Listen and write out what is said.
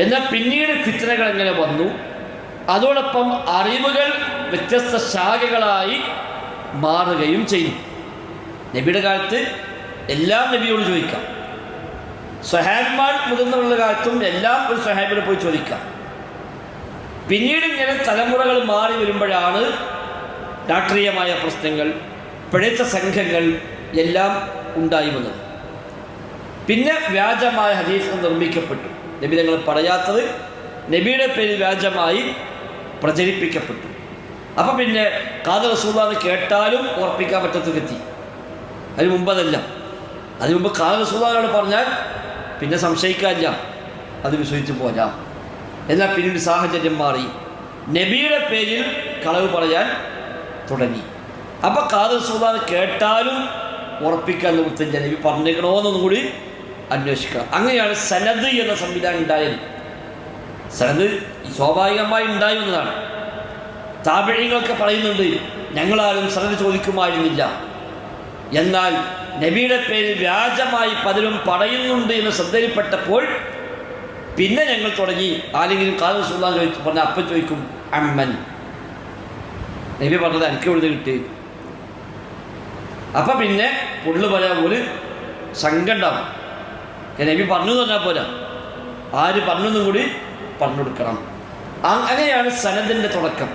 എന്നാൽ പിന്നീട് ഫിത്തനകൾ എങ്ങനെ വന്നു? അതോടൊപ്പം അറിവുകൾ വ്യത്യസ്ത ശാഖകളായി മാറുകയും ചെയ്തു. നബിയുടെ കാലത്ത് എല്ലാം നബിയോട് ചോദിക്കാം. സ്വഹാബിമാർ മുതിർന്നുള്ള കാലത്തും എല്ലാം ഒരു സ്വഹാബിനെ പോയി ചോദിക്കാം. പിന്നീട് ഇങ്ങനെ തലമുറകൾ മാറി വരുമ്പോഴാണ് രാഷ്ട്രീയമായ പ്രശ്നങ്ങൾ പിഴച്ച സംഘങ്ങൾ എല്ലാം ഉണ്ടായി വന്നത്. പിന്നെ വ്യാജമായ ഹദീസ് നിർമ്മിക്കപ്പെട്ടു. നബി തങ്ങൾ പറയാത്തത് നബിയുടെ പേരിൽ വ്യാജമായി പ്രചരിപ്പിക്കപ്പെട്ടു. അപ്പം പിന്നെ കാത റസൂലാന്ന് കേട്ടാലും ഉറപ്പിക്കാൻ പറ്റത്തെത്തി അതിന് മുമ്പ് അതിനു മുമ്പ് കാത റസൂലാനോട് പറഞ്ഞാൽ പിന്നെ സംശയിക്കാനില്ല. അത് വിശ്വസിച്ച് പോരാം എന്നാൽ പിന്നീട് സാഹചര്യം മാറി. നബിയുടെ പേരിൽ കളവ് പറയാൻ തുടങ്ങി. അപ്പം കാത റസൂലാന്ന് കേട്ടാലും ഉറപ്പിക്കാൻ നിർത്തില്ല നബി പറഞ്ഞേക്കണോന്നൊന്നും കൂടി അന്വേഷിക്കുക. അങ്ങനെയാണ് സനദ് എന്ന സംവിധാനം ഉണ്ടായത്. സനദ് സ്വാഭാവികമായി ഉണ്ടായി വന്നതാണ് താപിഴങ്ങളൊക്കെ പറയുന്നുണ്ട് ഞങ്ങളാരും സനദ് ചോദിക്കുമായിരുന്നില്ല. എന്നാൽ നബിയുടെ പേരിൽ വ്യാജമായി പലരും പറയുന്നുണ്ട് എന്ന് ശ്രദ്ധയിൽപ്പെട്ടപ്പോൾ പിന്നെ ഞങ്ങൾ തുടങ്ങി. ആരെങ്കിലും കാലം സുൽത്താൻ ചോദിച്ചു പറഞ്ഞ അപ്പം ചോദിക്കും അമ്മൻ. നബി പറഞ്ഞത് എനിക്ക് എവിടെ കിട്ടി. അപ്പം പിന്നെ പുള്ളു പറയാൻ ഒരു സംഘം നബി പറഞ്ഞു പറഞ്ഞാൽ പോരാ. ആര് പറഞ്ഞെന്നും കൂടി പറഞ്ഞു കൊടുക്കണം അങ്ങനെയാണ് സനദിന്റെ തുടക്കം.